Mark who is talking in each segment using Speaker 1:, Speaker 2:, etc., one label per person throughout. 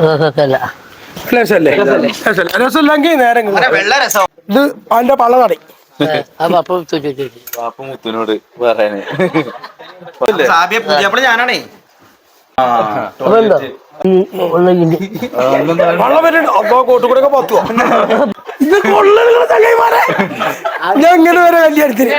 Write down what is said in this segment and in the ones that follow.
Speaker 1: രസമല്ല?
Speaker 2: രസമില്ലെങ്കിൽ നേരം ഇങ്ങ്
Speaker 3: വെള്ള രസം.
Speaker 2: ഇത് അതിന്റെ പള്ള തടയും
Speaker 1: അപ്പൊ അപ്പം ചോദിച്ചു
Speaker 4: പാപ്പ മുത്തുനോട് പറയാനേ.
Speaker 3: ഞാനാണേ.
Speaker 2: വള്ളം വരുന്നുണ്ട് അപ്പൊ കോട്ടുകൂടെ ഒക്കെ പത്തുവോ. ഇത് കൊള്ളലുകളെ ചങ്ങായിമാരെ. ഞാൻ ഇങ്ങനെ വരെ കല്യാണത്തിന്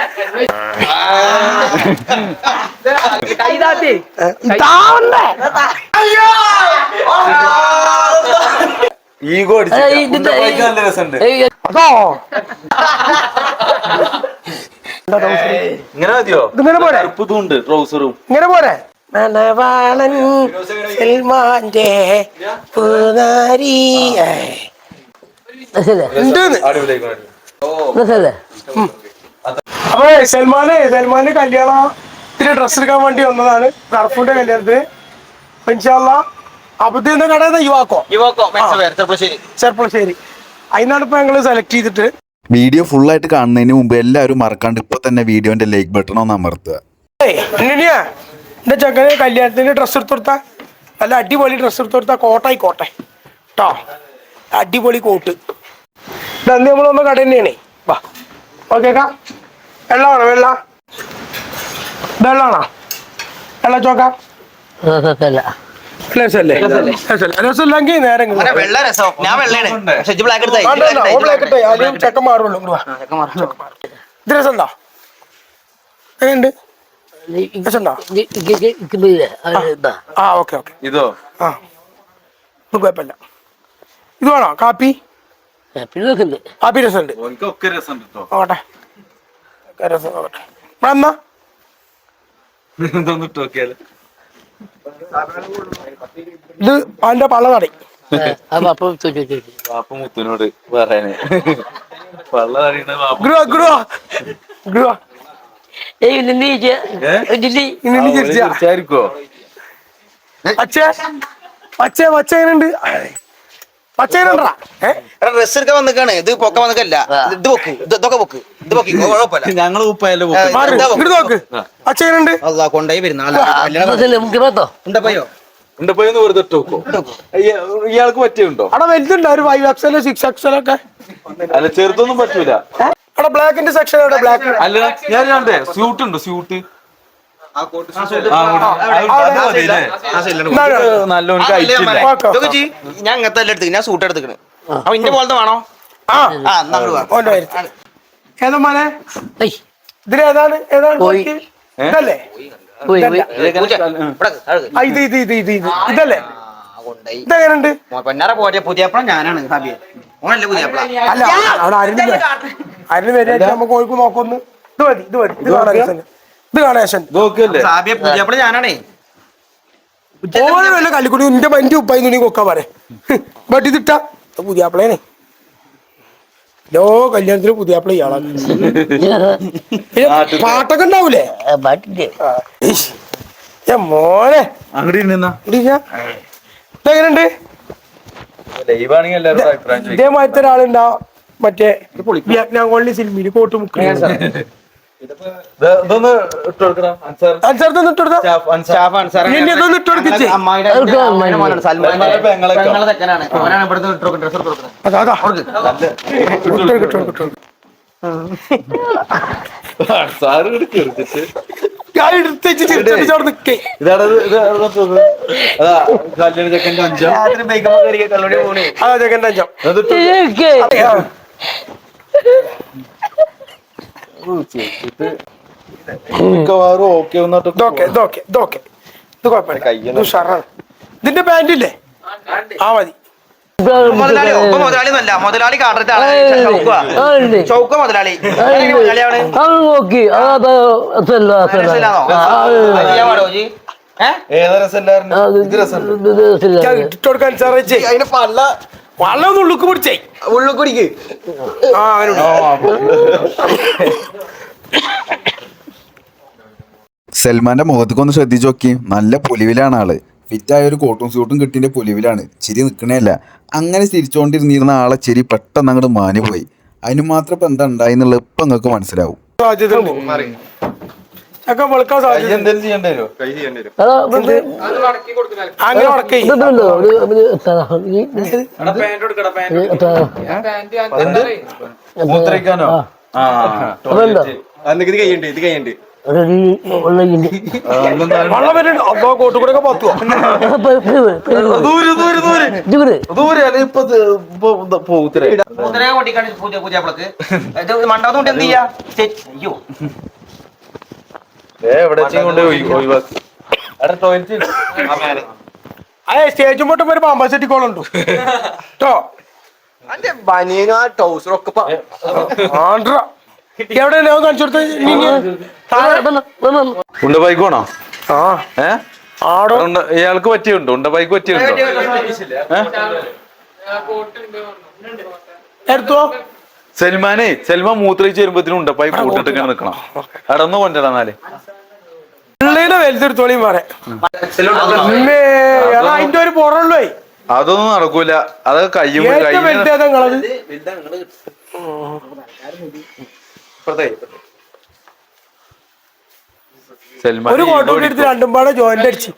Speaker 4: ഈഗോ
Speaker 2: അതോ?
Speaker 4: ഇങ്ങനെ മതിയോ?
Speaker 2: ഇങ്ങനെ പോരെ?
Speaker 4: ട്രൗസറും
Speaker 2: ഇങ്ങനെ പോരെ? സൽമാന്റെ അപ്പൊ സൽമാന് സൽമാന്റെ കല്യാണത്തിന് ഡ്രസ് എടുക്കാൻ വേണ്ടി വന്നതാണ്. ഗർഫുന്റെ കല്യാണത്തിന്. ഇൻഷാല്ല അബദ്ധ കട യുവാക്കോ?
Speaker 3: യുവക്കോ
Speaker 2: ചെർപ്പളശ്ശേരി. അതിനാണ് ഇപ്പൊ ഞങ്ങൾ സെലക്ട് ചെയ്തിട്ട്.
Speaker 5: വീഡിയോ ഫുൾ ആയിട്ട് കാണുന്നതിന് മുമ്പ് എല്ലാവരും മറക്കാണ്ട് ഇപ്പൊ തന്നെ വീഡിയോന്റെ ലൈക്ക് ബട്ടൺ ഒന്ന് അമർത്തുക.
Speaker 2: ഇന്നിനിയാ എന്റെ കല്യാണത്തിന് ഡ്രസ്സ് എടുത്ത് കൊടുത്ത. നല്ല അടിപൊളി ഡ്രസ്സ് എടുത്ത് കോട്ടായി കോട്ടായിക്കോട്ടെ. കേട്ടോ അടിപൊളി കോട്ട് ഇതന്ന് നമ്മളൊന്ന് കട തന്നെയാണേ. വാ. ഓക്കേക്കാ വെള്ളമാണോ? വെള്ള. വെള്ളമാണോ? വെള്ള ചോക്ക. രസമില്ലെങ്കിൽ നേരം വാ.
Speaker 3: വെള്ള രസം.
Speaker 2: ഇത് രസമുണ്ടോ എങ്ങനെയുണ്ട്? ആ ഓക്കെ ഓക്കെ.
Speaker 4: ഇതോ?
Speaker 2: ആ. ഒന്നും കുഴപ്പമില്ല. ഇത് വേണോ? കാപ്പി? കാപ്പി രസമുണ്ട്. ഓട്ടെ രസം ഓട്ടെ എന്നാ ഇത് അതിന്റെ
Speaker 1: പള്ളതടി.
Speaker 4: പാപ്പ മുത്തുനോട് പറയാന്. പള്ള തടയുന്ന
Speaker 1: ഏയ് നിന്നി? ജില്ലി
Speaker 2: എങ്ങനെയുണ്ട്?
Speaker 3: ഡ്രസ് എടുക്കാൻ വന്നിക്കാണ്. ഇത് പൊക്ക വന്നിക്കല്ല. ഇത് പൊക്ക്. ഇതൊക്കെ പൊക്ക്. ഇത് പൊക്കി. കുഴപ്പമില്ല. വരുന്ന ഉണ്ടപ്പോയോ?
Speaker 4: വെറുതെ ഇയാൾക്ക് പറ്റിയുണ്ടോ
Speaker 2: അവിടെ വലുതുണ്ടോ? ഒരു ഫൈവ് എക്സൽ സിക്സ് എക്സൽ ഒക്കെ
Speaker 4: അല്ല ചെറുതൊന്നും പറ്റൂല.
Speaker 2: അവിടെ ബ്ലാക്കിന്റെ സെക്ഷൻ അവിടെ ബ്ലാക്ക്
Speaker 4: അല്ല ഞാൻ കണ്ടേ സ്യൂട്ട് ഉണ്ട് സ്യൂട്ട്.
Speaker 3: ഞാൻ ഇങ്ങനത്തെ എല്ലാം എടുത്തു ഞാൻ സൂട്ട് എടുത്തിക്കണ് അപ്പൊ ഇന്റെ പോലത്തെ വേണോ?
Speaker 2: ഏതാ മോനെ?
Speaker 1: ഏയ്.
Speaker 2: ഇതിൽ ഏതാണ്? ഏതാണ്
Speaker 1: പോയി.
Speaker 2: ഇതല്ലേ? ഇത് ഇത് ഇത് ഇത് ഇത്. ഇതല്ലേ? ഇതെങ്ങനെയുണ്ട്
Speaker 3: പൊന്നാറ പുതിയപ്പഴം ഞാനാണ് ഹാബിയ ഓനല്ലേ പുതിയപ്പഴ
Speaker 2: അല്ല അവിടെ ആരും ആരും വരിക നമുക്ക് ഓർക്ക് നോക്കൊന്ന്. ഇത് മതി ഇത് മതി ഇത് കാണാൻ രസമുണ്ട്. ഇത് കാണാൻ രസം
Speaker 4: നോക്കല്ലേ?
Speaker 3: സാബിയ പുതിയപ്പഴം ഞാനാണേ.
Speaker 2: ഓരോ വല്ല കല്ലിക്കുടി എന്റെ പഞ്ച് ഉപ്പായി തുണി കൊക്കാൻ പറ ബട്ട് ഇതിട്ട. പുതിയ ആപ്പിളേനെ. ലോ കല്യാണത്തിന് പുതിയ ആപ്പിള ഇയാളാണ്. പാട്ടൊക്കെ ഉണ്ടാവൂലേ? മോനെ.
Speaker 4: അങ്ങോട്ട്.
Speaker 2: ഇതെങ്ങനെയുണ്ട്
Speaker 4: ലൈവാണെങ്കിൽ എല്ലാവരും അഭിപ്രായം ചോദിക്കും
Speaker 2: ഇതേമാതിരത്തെ ഒരാളുണ്ടാ മറ്റേ വിയറ്റ്നാം കോളനി സിനിമയിൽ കോട്ട് മുക്കി
Speaker 3: സാറ്.
Speaker 2: അതാ ഞാൻ അവിടെ നിക്കേ.
Speaker 4: ഇതാണ് കല്യാണ ചെക്കന്റെ അഞ്ചാം.
Speaker 2: ചെക്കന്റെ അഞ്ചാം.
Speaker 4: എന്നിട്ട്. മിക്കവാറും ഓക്കെ എന്നിട്ട്
Speaker 2: ഇതൊക്കെ ഇതൊക്കെ ഇതൊക്കെ ഇത് കുഴപ്പമില്ല. ഇത് ഉഷാറാണ്. ഇതിന്റെ പാന്റ് ഇല്ലേ? ആ മതി.
Speaker 3: മുതലാളി ഒപ്പം മുതലാളി എന്നല്ല മുതലാളി.
Speaker 1: കാട്ടിട്ടാണ് ഉണ്ട്.
Speaker 3: ചൗക്ക മുതലാളി.
Speaker 1: ആ,
Speaker 3: മുതലാളിയാണ്?
Speaker 1: നോക്കി.
Speaker 2: കൊടുക്കാൻ സാറേ
Speaker 3: അതിന്റെ പള്ള
Speaker 2: വള്ളം ഉള്ളുക്ക് പിടിച്ചേ.
Speaker 3: ഉള്ളുക്ക് കുടിക്ക്
Speaker 2: ആ.
Speaker 5: സൽമാന്റെ മുഖത്തേക്കൊന്ന് ശ്രദ്ധിച്ചു നോക്കി. നല്ല പൊലിവിലാണ് ആൾ. ഫിറ്റായ ഒരു കോട്ടും സ്യൂട്ടും കിട്ടിന്റെ പൊലിവിലാണ്. ചിരി നിൽക്കണേല്ല അങ്ങനെ ചിരിച്ചുകൊണ്ടിരുന്നിരുന്ന ആളെ ചിരി പെട്ടെന്ന് അങ്ങോട്ട് മാനി പോയി. അതിന് മാത്രം ഇപ്പം എന്താ ഉണ്ടായി എന്നുള്ളത് ഇപ്പം നിങ്ങൾക്ക് മനസ്സിലാവും.
Speaker 4: ഇത്
Speaker 1: അതാ ഇത്
Speaker 2: അങ്ങനെ വെള്ളം വരുന്നുണ്ട് അപ്പൊ കോട്ടുകൂടെ ഒക്കെ പത്തുവോ?
Speaker 4: ദൂരെ ദൂരെ ദൂരെ. ദൂരെ. അല്ലെ? ഇപ്പൊ ഇത്
Speaker 3: മണ്ടാത്തോണ്ട് എന്ത് ചെയ്യാ? അയ്യോ.
Speaker 4: എവിടെ കൊണ്ട് ഒഴിവാക്കി അവിടെ ടോയ്ലറ്റ്
Speaker 2: അതെ സ്റ്റേജ് മുട്ടും ഒരു പാമ്പ സെറ്റി കോളുണ്ട് കേട്ടോ
Speaker 3: അന്റെ ബനിയനും ആ ടൗസറൊക്കെ
Speaker 2: ആണ്ട്ര. എവിടെ ലോകം കാണിച്ചു കൊടുത്ത
Speaker 4: ഉണ്ട ബൈക്ക് വേണോ
Speaker 2: ആ.
Speaker 4: ഏ?
Speaker 2: ആടോ.
Speaker 4: ഉണ്ട- ഇയാൾക്ക് പറ്റിയുണ്ടോ? ഉണ്ട ബൈക്ക് പറ്റിയുണ്ടോ
Speaker 2: എടുത്തോ.
Speaker 4: സൽമാനെ സൽമാൻ മൂത്രയിച്ച് വരുമ്പത്തിനും ഉണ്ട ബൈക്ക് കൂട്ടിട്ട് ഇങ്ങനെ നിക്കണം. അടന്ന് കൊണ്ടിടാ നാല്
Speaker 2: പിള്ളേടെ വലുതെടുത്തോളിയും പറയാം അതിന്റെ ഒരു പുറമുള്ളേ
Speaker 4: അതൊന്നും നടക്കൂല. അതൊക്കെ കയ്യും കയ്യും
Speaker 2: ഒരു കോട്ട കൂടി എടുത്ത് രണ്ടും പാടെ ജോയിന്റ് അടിച്ചു.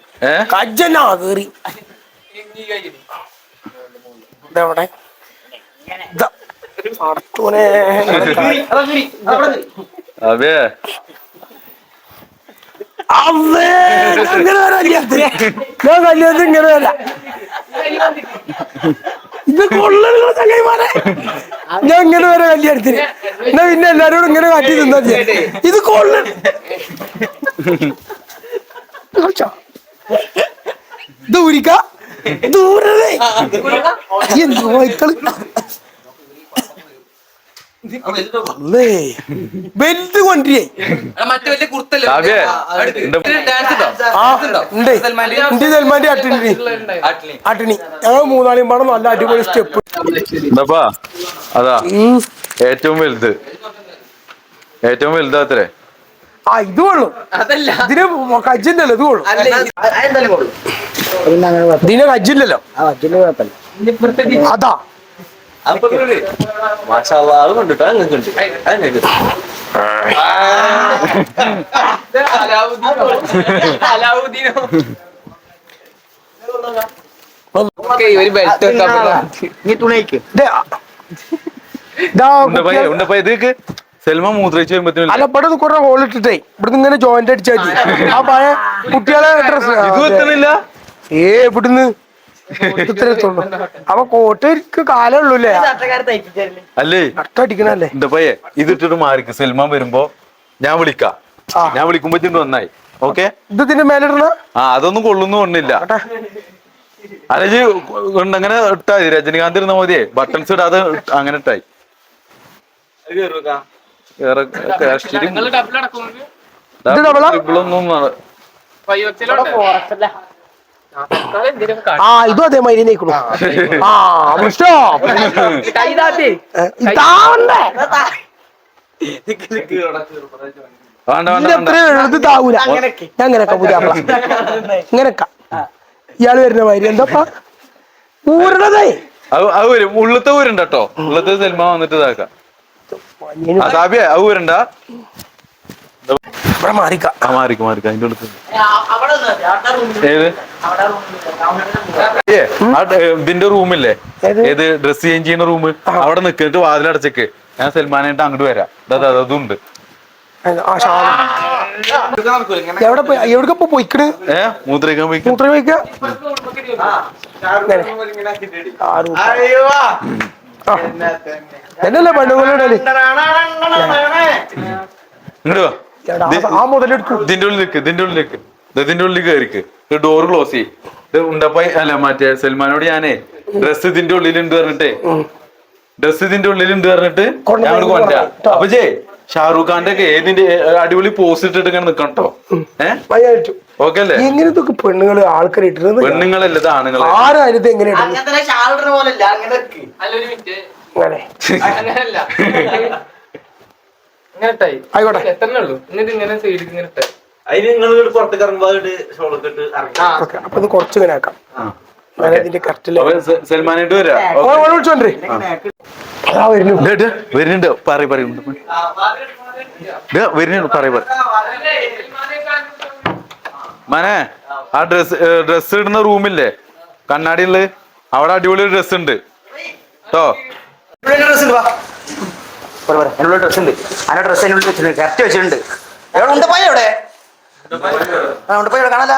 Speaker 2: കജ്ജനാ കേറി. ഇതെവിടെ.
Speaker 4: അതെ
Speaker 2: ഇങ്ങനെ വരാ കല്യാണത്തിന് ഇങ്ങനെ വരാം. ഇത് കൊള്ളണ ചങ്ങായിമാരെ. ഞാൻ ഇങ്ങനെ വരെ കല്യാണത്തിന് എന്നാ പിന്നെ എല്ലാരോടും ഇങ്ങനെ കാട്ടി തിന്നാ. ഇത് കൊള്ളണ ദൂരിക്ക ദൂരേ എന്ത് വൈക്കൾ അല്ലേ വലുത്
Speaker 3: മറ്റേ വലിയ കുർത്തല്ലേ
Speaker 2: സൽമാന്റെ അട്ടിണി അട്ടിണി ഞങ്ങൾ മൂന്നാളിയും പാടെ. നല്ല അടിപൊളി സ്റ്റെപ്പ്.
Speaker 4: എന്താപ്പാ? അതാ. ഏറ്റവും വലുത്. ഏറ്റവും വലുതാത്രേ
Speaker 2: ആ ഇത് കൊള്ളും
Speaker 3: അതല്ല.
Speaker 2: ഇതിന് കജ്ജില്ലല്ലോ ഇത് കൊള്ളു. ഇതിന് കജ്ജില്ലല്ലോ അതാ.
Speaker 3: അത് കണ്ടിട്ടോ അത് കണ്ടു ഒരു ബെൽറ്റ്
Speaker 4: ഇതേക്ക്. സൽമാൻ മൂത്രയിച്ച് വരുമ്പത്തിനും
Speaker 2: അല്ല ഇവിടെ കുറെ ഹോൾ ഇട്ടിട്ടേ. ഇവിടുന്ന് ഇങ്ങനെ ജോയിന്റ് അടിച്ചാൽ ആ പഴയ കുട്ടികളെ ഡ്രസ്
Speaker 4: ഇത് എത്തണില്ല
Speaker 2: ഏ ഇവിടുന്ന് ഇത്ര എത്തുള്ളൂ അപ്പൊ കോട്ടയ്ക്ക് കാലേ ഉള്ളൂല്ലേ
Speaker 4: അല്ലേ?
Speaker 2: അട്ടടിക്കണല്ലേ
Speaker 4: ഉണ്ടപ്പയെ ഇതിട്ടിട്ട് മാറിക്ക്. സൽമാൻ വരുമ്പോ ഞാൻ വിളിക്കാം. ഞാൻ വിളിക്കുമ്പോ ചിന്ത നന്നായി ഓക്കെ?
Speaker 2: ഇത് ഇതിന്റെ മേലിടണ?
Speaker 4: ആ അതൊന്നും കൊള്ളുന്നു കൊണ്ടില്ല അലജി അങ്ങനെ ഇട്ടായി. രജനികാന്ത് ഇരുന്ന മതിയേ ബട്ടൺസ് ഇടാതെ അങ്ങനെ ഇട്ടായി. വേറെ
Speaker 2: ആ ഇതും അതേമാതിരി നയിക്കണു ആ ഇതാവണ്ടേ? എഴുതി താവൂല അങ്ങനൊക്കെ. പുതിയ ഇങ്ങനൊക്കെ. ഇയാൾ വരുന്ന മാതിരി എന്താ ഊരണതേ.
Speaker 4: ഉള്ളത്തെ ഊരുണ്ടോ ഉള്ളത്തെ സൽമാൻ വന്നിട്ട് ഇതാക്കാം. ആ സാബിയ അത് ഊരണ്ട
Speaker 2: ഇവിടെ മാറിക്ക.
Speaker 4: ആ മാറിക്ക് മാറിക്ക്. അതിന്റെ ഉള്ളത്ത് ഏത്? ഏ ആ ഡ- ഇതിന്റെ റൂമില്ലേ?
Speaker 2: ഏത്?
Speaker 4: ഡ്രസ് ചേഞ്ച് ചെയ്യുന്ന റൂം? അവിടെ നിക്കിട്ട് വാതിലടച്ചേക്ക് ഞാൻ സൽമാനായിട്ട് അങ്ങോട്ട് വരാം. ദാ, ദാ, ദാ, അതുണ്ട്
Speaker 2: ആ ഷാൾ എവിടെ പോയി എവിടെ ഇപ്പൊ പോയിക്കണ്?
Speaker 4: ഏ മൂത്രയിക്കാൻ പോയി
Speaker 2: മൂത്ര പോയിക്ക? എന്നല്ലേ പണ്ടുപോലെ
Speaker 4: ഇങ്ങോട്ട് വാ.
Speaker 2: ആ മുതലെടുക്കും
Speaker 4: ഇതിന്റെ ഉള്ളിൽ നിൽക്ക് ഇതിന്റെ ഉള്ളിൽ നിൽക്ക് ഇതിന്റെ ഉള്ളിൽ കയറിക്ക് ഡോർ ക്ലോസ് ചെയ്യ്. ഇത് ഉണ്ടപ്പ അല്ല മറ്റേ സൽമാനോട് ഞാനേ ഡ്രസ് ഇതിന്റെ ഉള്ളിലുണ്ട് പറഞ്ഞിട്ടേ. ഡ്രസ് ഇതിന്റെ ഉള്ളിലുണ്ട് പറഞ്ഞിട്ട് ഞങ്ങൾ കൊണ്ടുവരാം. അപ്പൊ ജേ ഷാറൂഖ് ഖാന്റെ ഒക്കെ ഏതിന്റെ അടിപൊളി പോസ്റ്റ് ഇട്ടിട്ട് ഇങ്ങനെ നിക്കണം കേട്ടോ. ഏഹ് ഓക്കെ അല്ലേ?
Speaker 2: എങ്ങനത്തെ പെണ്ണുങ്ങൾ ആൾക്കാർ ഇട്ടിരുന്നത്?
Speaker 4: പെണ്ണുങ്ങളല്ല ഇത് ആണുങ്ങളെ
Speaker 2: ആരായാലും ഇത് എങ്ങനെ
Speaker 3: അങ്ങനെ
Speaker 2: അങ്ങനെ
Speaker 6: അങ്ങനെയല്ല ഇങ്ങനെ ഇട്ടായി
Speaker 2: ആയിക്കോട്ടെ.
Speaker 3: അതിന് നിങ്ങൾ പുറത്തേക്ക് ഇറങ്ങുമ്പോൾ ഷോളൊക്കെ ഇട്ട് ഇറങ്ങി.
Speaker 2: ഓക്കെ അപ്പൊ ഇത് കുറച്ച് ഇങ്ങനെ ആക്കാം. ഞാൻ ഇതിന്റെ കറക്റ്റിൽ
Speaker 4: അപ്പൊ സ- സൽമാനായിട്ട് വരാം? വരുന്നുണ്ട് വരുന്നുണ്ട്. പറയ പറയ. വരുന്നുണ്ട്. പറയ മനെ ആ ഡ്രസ് ഡ്രസ് ഇടുന്ന റൂമില്ലേ? കണ്ണാടി ഉള്ളത് അവിടെ അടിപൊളി ഡ്രസ് ഉണ്ട്. കേട്ടോ
Speaker 3: ഡ്രസ് ഉണ്ട് പോരെ. ഡ്രസ് ഉണ്ട്. ആ ഡ്രസ് അതിനുള്ളിൽ വെച്ചിട്ടുണ്ട്? കറക്റ്റ് വെച്ചിട്ടുണ്ട്. എവിടെ? ഉണ്ട് പോയ എവിടെ ആ ഉണ്ട് പോയ കാണാല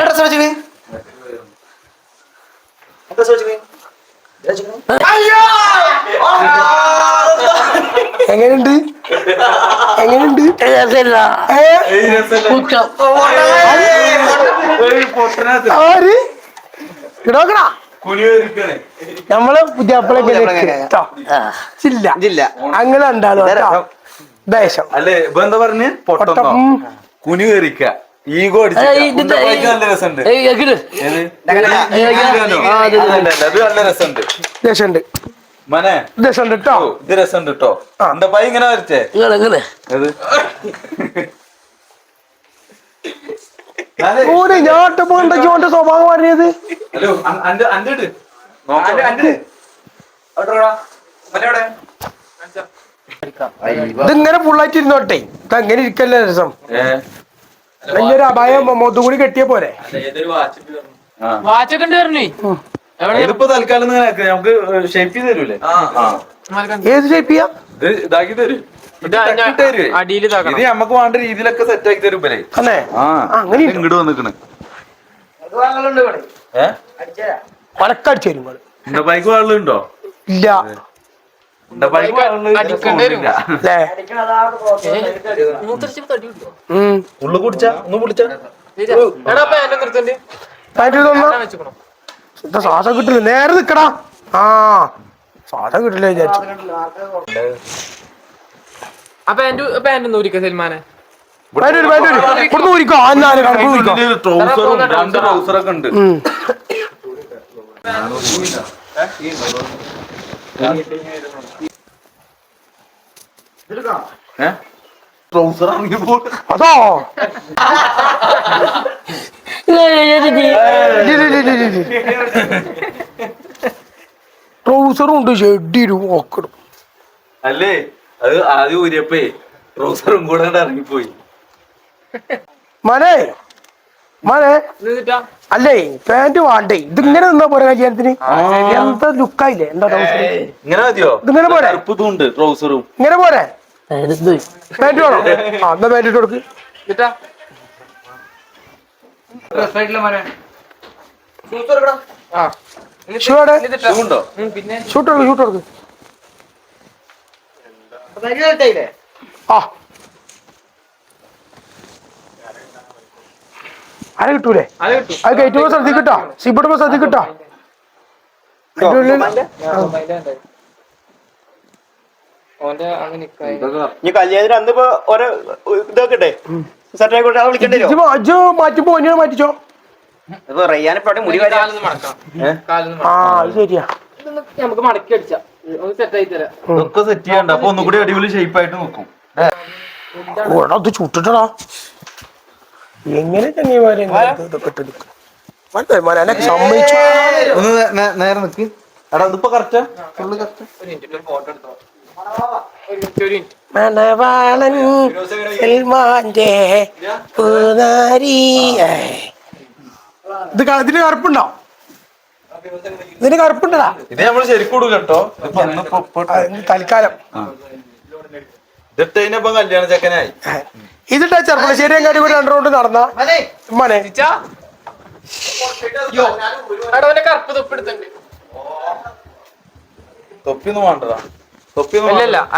Speaker 3: ഡ്രസ് വെച്ചിട്ട് ഡ്രസ് വെച്ചിട്ട്
Speaker 2: എങ്ങനെയുണ്ട് എങ്ങനെയുണ്ട് ആര്? ഇടോക്കടാ നമ്മൾ പുതിയ കേട്ടോ
Speaker 1: ആ.
Speaker 2: ഇല്ല.
Speaker 3: ഇതില്ല
Speaker 2: അങ്ങനെ കേട്ടോ. ദേശം
Speaker 4: അല്ലേ ഇപ്പൊ എന്താ പറഞ്ഞ്?
Speaker 2: പൊട്ടം.
Speaker 4: കുനി ഈഗോ നല്ല രസമുണ്ട്. അത് നല്ല രസമുണ്ട്.
Speaker 2: ദേശമുണ്ട്
Speaker 4: മനെ.
Speaker 2: ദേശമുണ്ട് കേട്ടോ.
Speaker 4: ഇത് രസമുണ്ട് കേട്ടോ.
Speaker 2: ആ.
Speaker 4: എന്താ പൈ ഇങ്ങനെ വരച്ചേ
Speaker 1: ഇങ്ങനെ ഇങ്ങനെ
Speaker 2: ഞാൻ ഉണ്ടെങ്കിൽ ഓന്റെ സ്വഭാവം അറിയത്
Speaker 4: ഹലോ അന്റെ അന്റെ ഇട്.
Speaker 2: ഇതിങ്ങനെ ഫുള്ളായിട്ട് ഇരുന്നോട്ടെ. ഇത് അങ്ങനെ ഇരിക്കല്ലേ രസം. വലിയൊരു അപായം മൊത്തം കൂടി കെട്ടിയ പോരെ.
Speaker 6: വാച്ചൊക്കെ
Speaker 4: ഇതിപ്പോ തൽക്കാലം നമുക്ക് ഷേപ്പ് ചെയ്ത് തരൂലേ? ആ
Speaker 2: ഏത് ഷേപ്പ് ചെയ്യാം?
Speaker 4: ഇത് ഇതാക്കി തരും.
Speaker 6: ഇത്
Speaker 4: നമുക്ക് വേണ്ട രീതിയിലൊക്കെ സെറ്റ് ആക്കി തരും
Speaker 2: ഉണ്ട്.
Speaker 4: ഇങ്ങോട്ട് വന്നിക്കണ്.
Speaker 2: തരും.
Speaker 4: എന്റെ ബൈക്ക് വാളുണ്ടോ
Speaker 2: ഇല്ല.
Speaker 4: ഉള്ളു കുടിച്ചാ? ഒന്ന് കുടിച്ചാ?
Speaker 2: ശ്വാസം കിട്ടില്ല? നേരെ നിക്കടാ. ആ. ശ്വാസം കിട്ടില്ല വിചാരിച്ചു.
Speaker 6: പാന്റ് നൂരിക്ക സൽമാനെ.
Speaker 4: രണ്ട് ട്രൗസറൊക്കെ ഉണ്ട്. ട്രൗസർ ഇറങ്ങി പോ
Speaker 2: അതോ? ട്രൗസറും ഉണ്ട് ഷെഡിരും ഒക്കെ.
Speaker 4: അല്ലേ? അത് ആദ്യം ഊരിയപ്പേ ട്രൗസറും കൂടെ ഇറങ്ങിപ്പോയി.
Speaker 2: മനെ മനെ. അല്ലേ പാന്റ് വാണ്ടേ. ഇത് ഇങ്ങനെ നിന്നാ പോരാ കല്യാണത്തിന്? എന്താ ലുക്കായില്ലേ എന്താ ട്രൗസർ
Speaker 4: ഇങ്ങനെ മതിയോ?
Speaker 2: ഇതിങ്ങനെ പോരെ?
Speaker 4: ഉണ്ട് ട്രൗസറും
Speaker 2: ഇങ്ങനെ പോരാ? പാന്റ് വേണോ? ആ എന്നാ പാന്റ് ഇട്ട് കൊടുക്ക്. ഷൂട്ടോ ഷൂട്ട് കൊടുക്ക് ആ. അത് കിട്ടൂലേ?
Speaker 6: അത്
Speaker 2: കയറ്റുമ്പോ ശ്രദ്ധിക്കട്ടോ. സിബിടുമ്പോ ശ്രദ്ധിക്കട്ടോ.
Speaker 3: ഇനി കല്യാണത്തിന് അന്ന് ഇപ്പൊ ഓരോ ഇതൊക്കെ സെറ്റായി സെറ്റ് വിളിക്കണ്ടേ
Speaker 2: മാറ്റിപ്പോ മാറ്റിച്ചോ.
Speaker 3: ഇപ്പൊ റയ്യാനിപ്പോ മുടി
Speaker 2: ആ അത് ശരിയാ.
Speaker 6: നമുക്ക് മടക്കി അടിച്ചാ. ഒന്ന് സെറ്റ്
Speaker 4: ചെയ്യണ്ട. അപ്പൊ ഒന്നുകൂടി അടിപൊളി ഷേപ്പ് ആയിട്ട് നോക്കും.
Speaker 2: അത് ചുട്ടിട്ടടാ. എങ്ങനെ ഇതൊക്കെ സമ്മതിച്ചു.
Speaker 4: ഒന്ന് നേരെ നിക്ക്. എടാ ഇതിപ്പോ കറക്റ്റാ
Speaker 6: ഒരു മിനിറ്റ് ഒരു ഫോട്ടോ എടുത്തോ. ഒരു മിനിറ്റ് ഒരു മിനിറ്റ്
Speaker 2: മണവാളൻ സൽമാന്റെ പൂനാരി. ഇത് ഇതിന് കറുപ്പുണ്ടോ? ഇതിന് കറുപ്പുണ്ടടാ.
Speaker 4: ഇത് നമ്മൾ ശരിക്കും കൊടുക്കും കേട്ടോ
Speaker 2: തൽക്കാലം.
Speaker 4: ഇതിട്ട് കഴിഞ്ഞപ്പോ കല്യാണ ചെക്കനായി.
Speaker 2: ഇതിട്ടാ ചെറുപ്പളശ്ശേരി അങ്ങാടി കൂടി രണ്ട് റൗണ്ട് നടന്ന? മനെ.
Speaker 6: കറുപ്പ് തൊപ്പി എടുത്തുണ്ട്
Speaker 4: തൊപ്പിയൊന്നും വേണ്ടതാ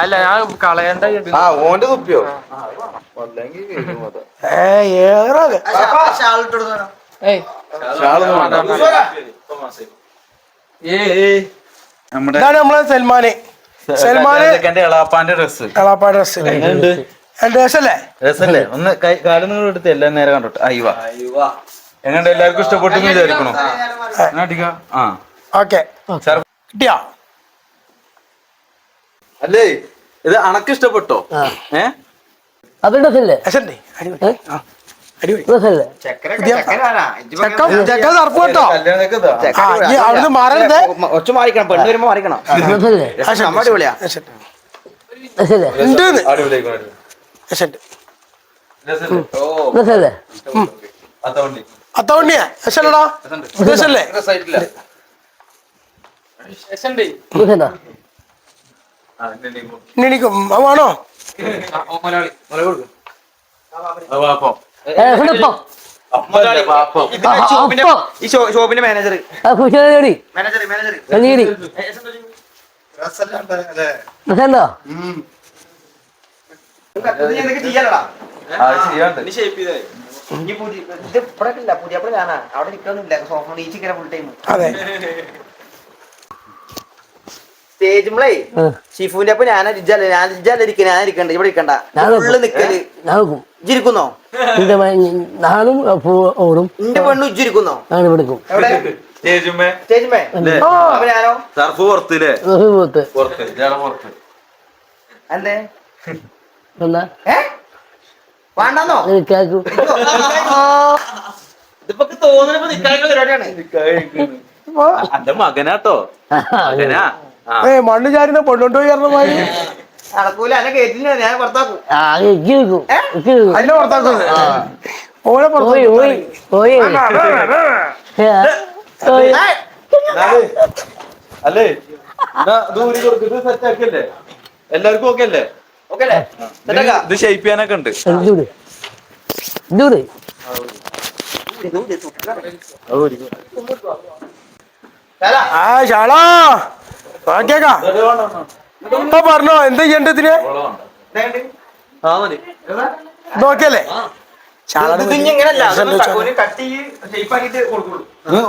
Speaker 6: അല്ല ഞാൻ കളയണ്ട
Speaker 4: ആ ഓന്റെ തൊപ്പിയോ? അല്ലെങ്കിൽ.
Speaker 2: ഏ ഏറെ
Speaker 6: ഏയ്
Speaker 4: ഷാളൊന്നും വേണ്ട. ഏയ് ഏയ്. നമ്മുടെ
Speaker 2: ഇതാണ് നമ്മളെ സൽമാന്.
Speaker 4: എളാപ്പാന്റെ ഡ്രസ്
Speaker 2: എളാപ്പാ ഡ്രസ് ഡ്രസ്സല്ലേ
Speaker 4: രസല്ലേ? ഒന്ന് കൈ കാലം നിങ്ങൾ എടുത്ത് എല്ലാം നേരെ കണ്ടോട്ടെ. അയ്യ. എങ്ങനെ എല്ലാവർക്കും ഇഷ്ടപ്പെട്ടു വിചാരിക്കണോ. ആ.
Speaker 2: ഓക്കെ. കിട്ടിയാ?
Speaker 4: അല്ലേ? ഇത് അണക്ക് ഇഷ്ടപ്പെട്ടോ? ഏ?
Speaker 1: അത് ഡ്രസ്സല്ലേ
Speaker 2: അവിടുന്ന് മാറരുത്.
Speaker 3: ഒച്ച മാറിക്കണം. പെണ്ണ് വരുമ്പോ മാറിക്കണം. അടിപൊളിയാ.
Speaker 2: രസല്ലടാ രസല്ലേ
Speaker 6: മലയാളി.
Speaker 3: ഈ ഷോപ്പിന്റെ മാനേജർ മാനേജർ മാനേജർ ചെയ്യാലടാ. ഇത് ഇവിടെ ഇല്ല. പുതിയ അവിടെ കാണാ അവിടെ നിൽക്കൊന്നുമില്ല സോഫ നീച്ചിങ്ങനെ ഫുൾ ടൈം
Speaker 2: അതെ.
Speaker 3: സ്റ്റേജുമ്പളേ. ഷിഫുവിന്റെ അപ്പൊ ഞാൻ ഇജ്ജല്ല ഞാൻ ഇരിക്കണ ഞാൻ ഇരിക്കണ്ട ഇവിടെ ഇരിക്കണ്ട.
Speaker 1: ഞാൻ
Speaker 3: ഫുള്ള്
Speaker 1: നിക്കൽ.
Speaker 3: ഇരിക്കുന്നോ
Speaker 1: എന്റെ നാനും ഓടും.
Speaker 3: നിന്റെ പെണ്ണു ഇജ്ജിരിക്കുന്നോ
Speaker 1: ഞാൻ എടുക്കും
Speaker 3: വേണ്ടെന്നോ? ഇതിപ്പോ തോന്നുന്ന പരിപാടിയാണ്.
Speaker 4: എന്റെ മകനാട്ടോ. മകനാ.
Speaker 2: ഏ മണ്ണ് ചാരി പുറത്താക്കുന്നത് ഓനെ
Speaker 1: പോയി പോയി.
Speaker 4: എന്നാൽ അല്ലേ? എന്നാ ദൂരി കൊടുത്തിട്ട് സെറ്റ് ആക്കിയല്ലേ? എല്ലാവർക്കും ഓക്കെ അല്ലേ?
Speaker 3: ഓക്കെ അല്ലേ?
Speaker 4: ഇത് ഷേപ്പ് ചെയ്യാനൊക്കെ ഉണ്ട്.
Speaker 2: ആ ഷാളാ നോക്കിയേക്കാ ഇപ്പൊ പറഞ്ഞോ എന്താ ചെയ്യണ്ട
Speaker 3: ഇതിന്?
Speaker 4: ആ മതി.
Speaker 2: നോക്കിയല്ലേ?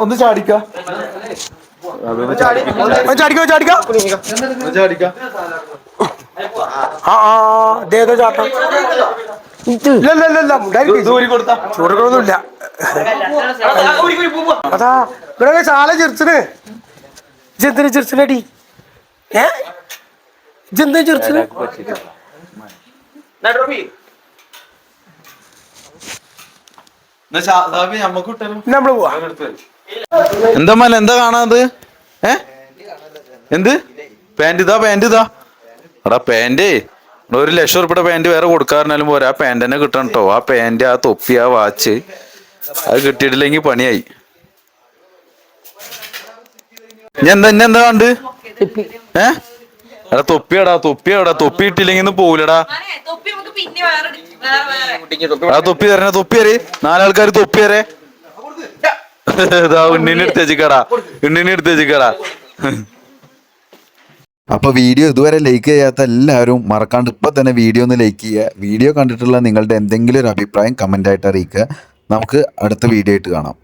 Speaker 4: ഒന്ന് ചാടിക്ക.
Speaker 3: ചാടി.
Speaker 2: ചാടിക്കോ ചാടിക്കോ?
Speaker 4: ഒന്ന് ചാടിക്ക.
Speaker 2: ആ ആ ചാട്ടം. ചൂടുകളൊന്നുമില്ല. അതാ ഇവിടെ ചാല ചിരിച്ചിന് ചെന്തിന് ചിരിച്ചിനടി ഏ?
Speaker 4: ഷാഫി
Speaker 2: നമ്മൾ പോവാ.
Speaker 4: എന്താ മല എന്താ കാണാത് ഏ? എന്ത്? പാന്റ് ഇതാ പാന്റ് ഇതാ. എടാ പാന്റ്. ഒരു ലക്ഷം ഉറുപ്പിയുടെ പാന്റ് വേറെ കൊടുക്കാറിനാലും പോരാ. ആ പാന്റ് തന്നെ കിട്ടണം കേട്ടോ ആ പാന്റ് ആ തൊപ്പി ആ വാച്ച് അത് കിട്ടിയിട്ടില്ലെങ്കിൽ പണിയായി. ഞാൻ എന്താ എന്താ കണ്ട്? ഏ? എടാ തൊപ്പിയടാ തൊപ്പിയടാ. തൊപ്പി ഇട്ടില്ലെങ്കിൽ പോവില്ലടാ ആ തൊപ്പി തരണ തൊപ്പി അറി നാലാൾക്കാർ തൊപ്പി ഇതാ ഉണ്ണിനെ എടുത്ത് വെച്ചിക്കടാ. ഉണ്ണിനെ എടുത്ത് വെച്ചിക്കടാ.
Speaker 5: അപ്പോൾ വീഡിയോ ഇതുവരെ ലൈക്ക് ചെയ്യാത്ത എല്ലാവരും മറക്കാണ്ട് ഇപ്പോൾ തന്നെ വീഡിയോ ഒന്ന് ലൈക്ക് ചെയ്യുക. വീഡിയോ കണ്ടിട്ടുള്ള നിങ്ങളുടെ എന്തെങ്കിലും ഒരു അഭിപ്രായം കമന്റായിട്ട് അറിയിക്കുക. നമുക്ക് അടുത്ത വീഡിയോ ആയിട്ട് കാണാം.